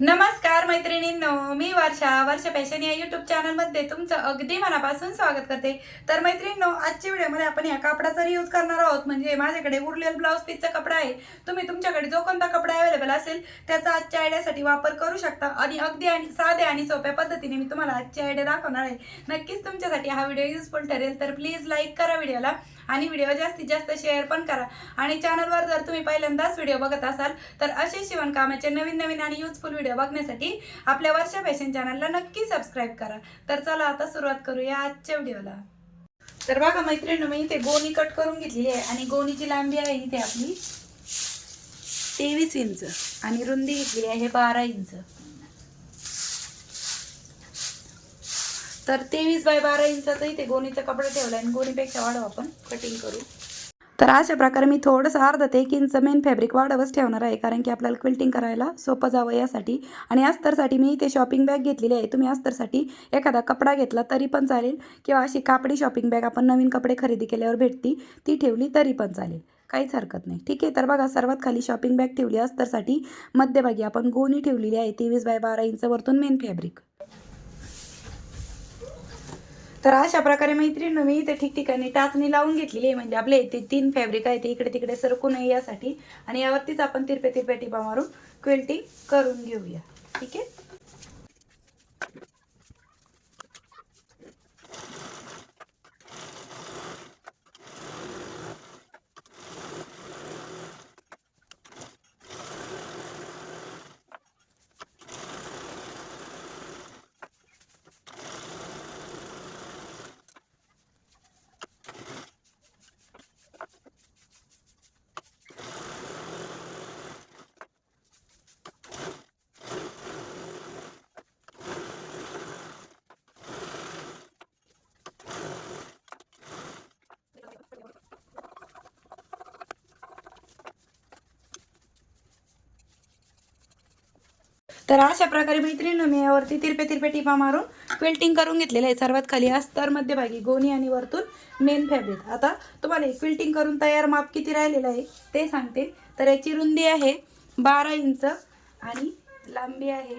नमस्कार मैत्रिणींनो मी वर्षा वर्ष फॅशन या युट्यूब चॅनलमध्ये तुमचं अगदी मनापासून स्वागत करते. तर मैत्रिणींनो आजच्या व्हिडिओमध्ये आपण या कापडाचा यूज करणार आहोत. म्हणजे माझ्याकडे उरलेला ब्लाऊज पीसचा कपडा आहे. तुम्ही तुमच्याकडे जो कोणता कपडा अवेलेबल असेल त्याचा आजच्या आयडियासाठी वापर करू शकता. आणि अगदी आणि साध्या आणि सोप्या पद्धतीने मी तुम्हाला आजची आयडिया दाखवणार आहे. नक्कीच तुमच्यासाठी हा व्हिडिओ युजफुल ठरेल. तर प्लीज लाईक करा व्हिडिओला आणि व्हिडिओ जास्तीत जास्त शेअर पण करा. आणि चॅनलवर जर तुम्ही पहिल्यांदाच व्हिडिओ बघत असाल तर असे शिवणकामाचे नवीन नवीन आणि युजफुल व्हिडिओ बघण्यासाठी आपल्या वर्षा फॅशन चॅनलला नक्की सबस्क्राईब करा. तर चला आता सुरुवात करूया आजच्या व्हिडिओला तर बघा मैत्रिणी मी इथे गोणी कट करून घेतलेली आहे आणि गोणीची लांबी आहे इथे आपली तेवीस इंच आणि रुंदी घेतलेली आहे बारा इंच. तर तेवीस बाय बारा इंचाचं इथे गोणीचा कपडा ठेवला आणि गोणीपेक्षा वाढव आपण. कटिंग करू. तर अशा प्रकारे मी थोडंसं अर्धा ते एक इंच मेन फॅब्रिक वाढवच ठेवणार आहे कारण की आपल्याला क्विल्टिंग करायला सोपं जावं यासाठी. आणि अस्तरसाठी मी इथे शॉपिंग बॅग घेतलेली आहे. तुम्ही अस्तरसाठी एखादा कपडा घेतला तरी पण चालेल किंवा अशी कापडी शॉपिंग बॅग आपण नवीन कपडे खरेदी केल्यावर भेटती ती ठेवली तरी पण चालेल. काहीच हरकत नाही. ठीक आहे तर बघा सर्वात खाली शॉपिंग बॅग ठेवली अस्तरसाठी. मध्यभागी आपण गोणी ठेवलेली आहे तेवीस बाय बारा इंच वरतून मेन फॅब्रिक तर अशा प्रकारे मैत्रिणी मी इथे ठिकठिकाणी टाचणी लावून घेतलेली आहे. म्हणजे आपले ते तीन फॅब्रिक आहे ते इकडे तिकडे सरकू नये यासाठी. आणि यावरतीच आपण तिरपे तिरपे टिपा मारून क्वेल्टिंग करून घेऊया. ठीक आहे? तर अशा प्रकारे मैत्रिणी मी यावरती तिरपे तिरपे टिपा मारून क्विल्टिंग करून घेतलेलं आहे. सर्वात खाली अस्तर मध्यभागी गोणी आणि वरतून मेन फॅब्रिक आता तुम्हाला क्विल्टिंग करून तयार माप किती राहिलेलं आहे ते सांगते. तर याची रुंदी आहे बारा इंच आणि लांबी आहे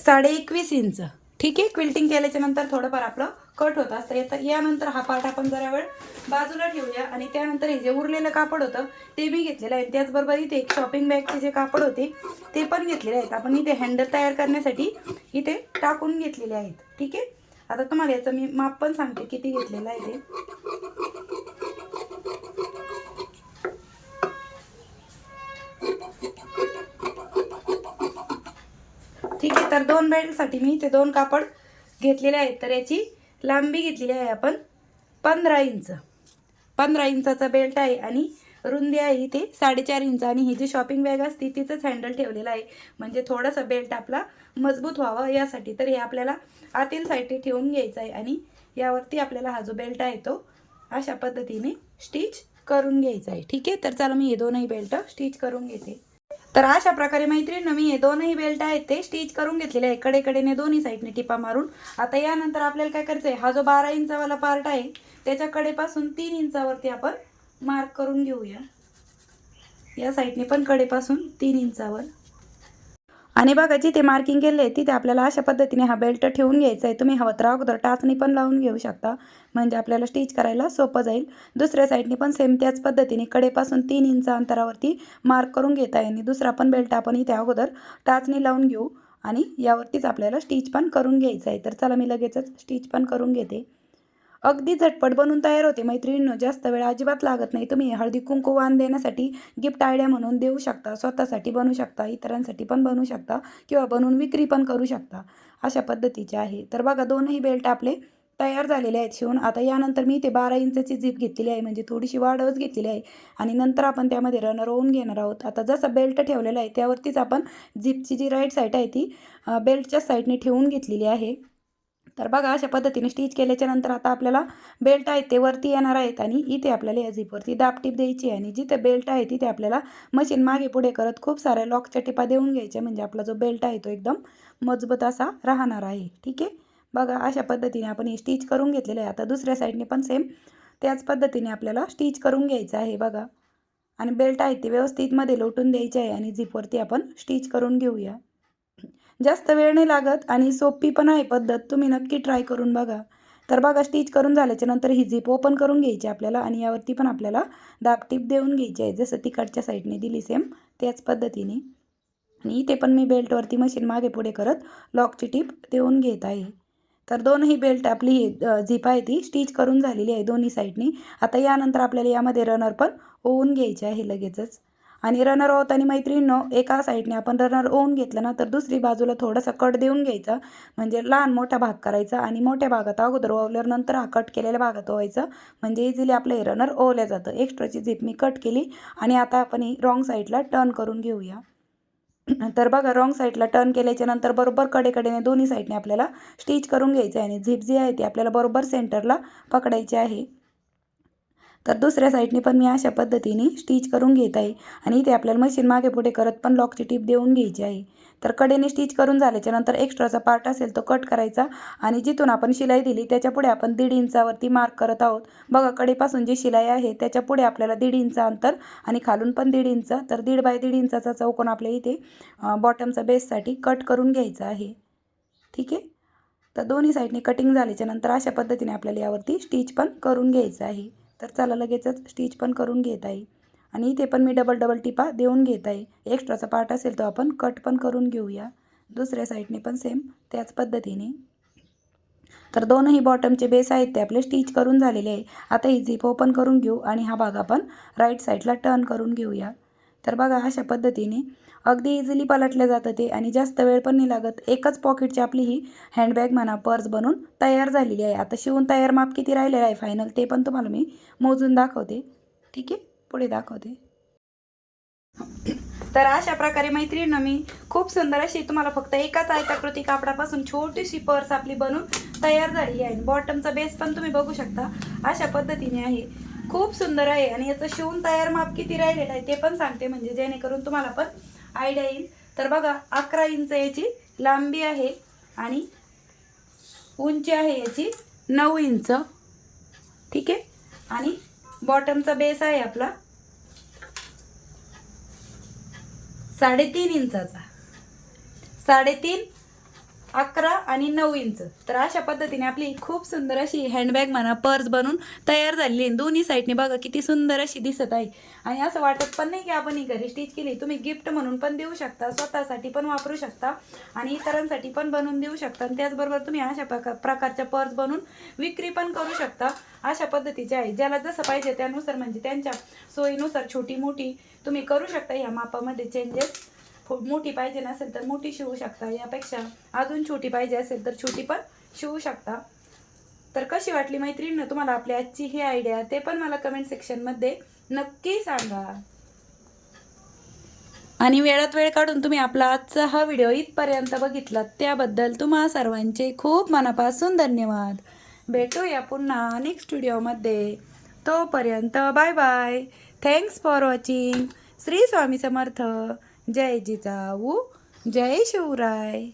साडे एकवीस इंच. ठीक आहे? क्विल्टिंग केल्याच्यानंतर थोडंफार आपलं कट होत असतं. येतं यानंतर हा पार्ट आपण जरा वेळ बाजूला ठेवूया. आणि त्यानंतर हे जे उरलेलं कापड होतं ते मी घेतलेलं आहे. त्याचबरोबर इथे एक शॉपिंग बॅगचे जे कापड होते ते पण घेतलेले आहेत. आपण इथे हँडल तयार करण्यासाठी इथे टाकून घेतलेले आहेत. ठीक आहे? आता तुम्हाला याचं मी माप पण सांगते किती घेतलेलं आहे ते. ठीक आहे तर दोन बेल्टसाठी मी इथे दोन कापड घेतलेले आहेत. तर याची लांबी घेतलेली आहे आपण पंधरा इंच. पंधरा इंचाचा बेल्ट आहे आणि रुंदी आहे इथे साडेचार इंच. आणि ही जी शॉपिंग बॅग असते तिचंच हँडल ठेवलेलं आहे. म्हणजे थोडासा बेल्ट आपला मजबूत व्हावा यासाठी. तर हे आपल्याला आतील साईडने ठेवून घ्यायचं आहे आणि यावरती आपल्याला हा जो बेल्ट आहे तो अशा पद्धतीने स्टिच करून घ्यायचा आहे. ठीक आहे? तर चला मी हे दोनही बेल्ट स्टिच करून घेते. तर अशा प्रकारे मैत्रिणी मी हे दोनही बेल्ट आहेत ते स्टिच करून घेतलेले आहे कडेकडेने दोन्ही साईडने टिपा मारून. आता यानंतर आपल्याला काय करायचं आहे हा जो बारा इंचावाला पार्ट आहे त्याच्या कडेपासून तीन इंचावरती आपण मार्क करून घेऊया. या साईडने पण कडेपासून तीन इंचावर आणि बघा जिथे मार्किंग केले आहे तिथे आपल्याला अशा पद्धतीने हा बेल्ट ठेवून घ्यायचा आहे. तुम्ही हवं तर अगोदर टाचणी पण लावून घेऊ शकता. म्हणजे आपल्याला स्टिच करायला सोपं जाईल. दुसऱ्या साईडने पण सेम त्याच पद्धतीने कडेपासून तीन इंच अंतरावरती मार्क करून घेता आहे आणि दुसरा पण बेल्ट आपण इथे अगोदर टाचणी लावून घेऊ. आणि यावरतीच आपल्याला स्टिच पण करून घ्यायचं आहे. तर चला मी लगेचच स्टिच पण करून घेते. अगदी झटपट बनून तयार होते. मैत्रिणींनो जास्त वेळ अजिबात लागत नाही. तुम्ही हळदी कुंकू वाण देण्यासाठी गिफ्ट आयडिया म्हणून देऊ शकता. स्वतःसाठी बनवू शकता. इतरांसाठी पण बनवू शकता. किंवा बनवून विक्री पण करू शकता. अशा पद्धतीचे आहे. तर बघा दोनही बेल्ट आपले तयार झालेले आहेत. शिवून आता यानंतर मी ते बारा इंचाची झीप घेतलेली आहे. म्हणजे थोडीशी वाढवच घेतलेली आहे. आणि नंतर आपण त्यामध्ये रनर होऊन घेणार आहोत. आता जसं बेल्ट ठेवलेला आहे त्यावरतीच आपण झीपची जी राईट साईड आहे ती बेल्टच्या साईडने ठेवून घेतलेली आहे. तर बघा अशा पद्धतीने स्टिच केल्याच्यानंतर आता आपल्याला बेल्ट आहे ते वरती येणार आहेत आणि इथे आपल्याला या झिपवरती दाब द्यायची आहे. आणि जिथे बेल्ट आहे तिथे आपल्याला मशीन मागे पुढे करत खूप साऱ्या लॉकच्या टिपा देऊन घ्यायच्या. म्हणजे आपला जो बेल्ट आहे तो एकदम मजबूत असा राहणार आहे. ठीक आहे? बघा अशा पद्धतीने आपण हे स्टिच करून घेतलेलं आहे. आता दुसऱ्या साईडने पण सेम त्याच पद्धतीने आपल्याला स्टिच करून घ्यायचं आहे. बघा. आणि बेल्ट आहे ते व्यवस्थितमध्ये लोटून द्यायचे आहे आणि झिपवरती आपण स्टिच करून घेऊया. जास्त वेळ नाही लागत आणि सोपी पण आहे पद्धत तुम्ही नक्की ट्राय करून बघा. तर बघा स्टिच करून झाल्याच्यानंतर ही झिप ओपन करून घ्यायची आपल्याला आणि यावरती पण आपल्याला दाबटीप देऊन घ्यायची आहे. जसं तिकडच्या साईडने दिली सेम त्याच पद्धतीने. आणि इथे पण मी बेल्टवरती मशीन मागे पुढे करत लॉकची टीप देऊन घेत आहे. तर दोनही बेल्ट आपली ही झिप आहे ती स्टिच करून झालेली आहे दोन्ही साईडनी आता यानंतर आपल्याला यामध्ये रनर पण ओवून घ्यायचे आहे लगेचच. आणि रनर ओवताना मैत्रिणींनो एका साईडने आपण रनर ओवून घेतलं ना तर दुसरी बाजूला थोडासा कट देऊन घ्यायचा. म्हणजे लहान मोठा भाग करायचा आणि मोठ्या भागात अगोदर ओवल्यावर नंतर हा कट केलेल्या भागात ओवायचं. म्हणजे इझिली आपलं हे रनर ओवल्या जातं. एक्स्ट्राची झिप मी कट केली आणि आता आपण ही रॉंग साईडला टर्न करून घेऊया. तर बघा रॉंग साईडला टर्न केल्याच्यानंतर बरोबर कडेकडेने दोन्ही साईडने आपल्याला स्टिच करून घ्यायचं आहे. आणि झिप जी आहे ती आपल्याला बरोबर सेंटरला पकडायची आहे. तर दुसऱ्या साईडने पण मी अशा पद्धतीने स्टिच करून घेत आहे. आणि इथे आपल्याला मशीन मागे पुढे करत पण लॉकची टीप देऊन घ्यायची आहे. तर कडेने स्टिच करून झाल्याच्यानंतर एक्स्ट्राचा पार्ट असेल तो कट करायचा. आणि जिथून आपण शिलाई दिली त्याच्या पुढे आपण दीड इंचावरती मार्क करत आहोत. बघा कडेपासून जी शिलाई आहे त्याच्या पुढे आपल्याला दीड इंच अंतर आणि खालून पण दीड इंच तर दीड बाय दीड इंचाचा चौकोन आपल्या इथे बॉटमचा बेससाठी कट करून घ्यायचा आहे. ठीक आहे? तर दोन्ही साईडने कटिंग झाल्याच्यानंतर अशा पद्धतीने आपल्याला यावरती स्टिच पण करून घ्यायचं आहे. तर चला लगेचच स्टिच पण करून घेत आहे. आणि इथे पण मी डबल डबल टिपा देऊन घेत आहे. एक्स्ट्राचा पार्ट असेल तो आपण कट पण करून घेऊया. दुसऱ्या साईडने पण सेम त्याच पद्धतीने. तर दोनही बॉटमचे बेस आहेत ते आपले स्टिच करून झालेले आहे. आता ही झिप ओपन करून घेऊ आणि हा भाग आपण राईट साईडला टर्न करून घेऊया. तर बघा अशा पद्धतीने अगदी इझिली पलटलं जातं ते आणि जास्त वेळ पण नाही लागत. एकच पॉकेटची आपली ही हँडबॅग म्हणा पर्स बनून तयार झालेली आहे. आता शिवून तयार माप किती राहिलेलं आहे फायनल ते पण तुम्हाला मी मोजून दाखवते. ठीक आहे? पुढे दाखवते. तर अशा प्रकारे मैत्रिणीनं मी खूप सुंदर अशी तुम्हाला फक्त एकाच आयताकृती कापडापासून छोटीशी पर्स आपली बनून तयार झालेली आहे. बॉटमचा बेस पण तुम्ही बघू शकता. अशा पद्धतीने आहे. खूप सुंदर आहे आणि याचं शिवून तयार माप किती राहिलेलं आहे ते पण सांगते म्हणजे जेणेकरून तुम्हाला पण आयडिया येईल. तर बघा अकरा इंच याची लांबी आहे आणि उंची आहे याची नऊ इंच. ठीक आहे? आणि बॉटमचा बेस आहे आपला साडेतीन इंचाचा. साडेतीन अकरा आणि नऊ इंच. तर अशा पद्धतीने आपली खूप सुंदर अशी हँडबॅग म्हणा पर्स बनून तयार झालेली आहे. दोन्ही साईडने बघा किती सुंदर अशी दिसत आहे. आणि असं वाटत पण नाही की आपण ही घरी स्टिच केली. तुम्ही गिफ्ट म्हणून पण देऊ शकता स्वतःसाठी पण वापरू शकता आणि इतरांसाठी पण बनवून देऊ शकता. आणि त्याचबरोबर तुम्ही अशा प्रकार प्रकारच्या पर्स बनवून विक्री पण करू शकता. अशा पद्धतीचे आहे. ज्याला जसं पाहिजे त्यानुसार म्हणजे त्यांच्या सोयीनुसार छोटी मोठी तुम्ही करू शकता. ह्या मापामध्ये चेंजेस मोठी पाहिजे नसेल तर मोठी शिवू शकता. यापेक्षा अजून छोटी पाहिजे असेल तर छोटी पण शिवू शकता. तर कशी वाटली मैत्रिणीनं तुम्हाला आपली आजची ही आयडिया ते पण मला कमेंट सेक्शनमध्ये नक्की सांगा. आणि वेळात वेळ काढून तुम्ही आपला आजचा हा व्हिडिओ इथपर्यंत बघितला त्याबद्दल तुम्हा सर्वांचे खूप मनापासून धन्यवाद. भेटूया पुन्हा नेक्स्ट व्हिडिओमध्ये तोपर्यंत bye bye thanks for watching Shri Swami Samarth. जय जिजाऊ जय शिवराय.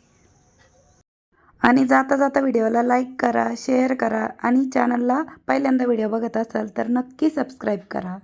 आणि जाता जाता व्हिडिओला लाईक करा शेअर करा आणि चॅनलला पहिल्यांदा व्हिडिओ बघत असाल तर नक्की सबस्क्राईब करा.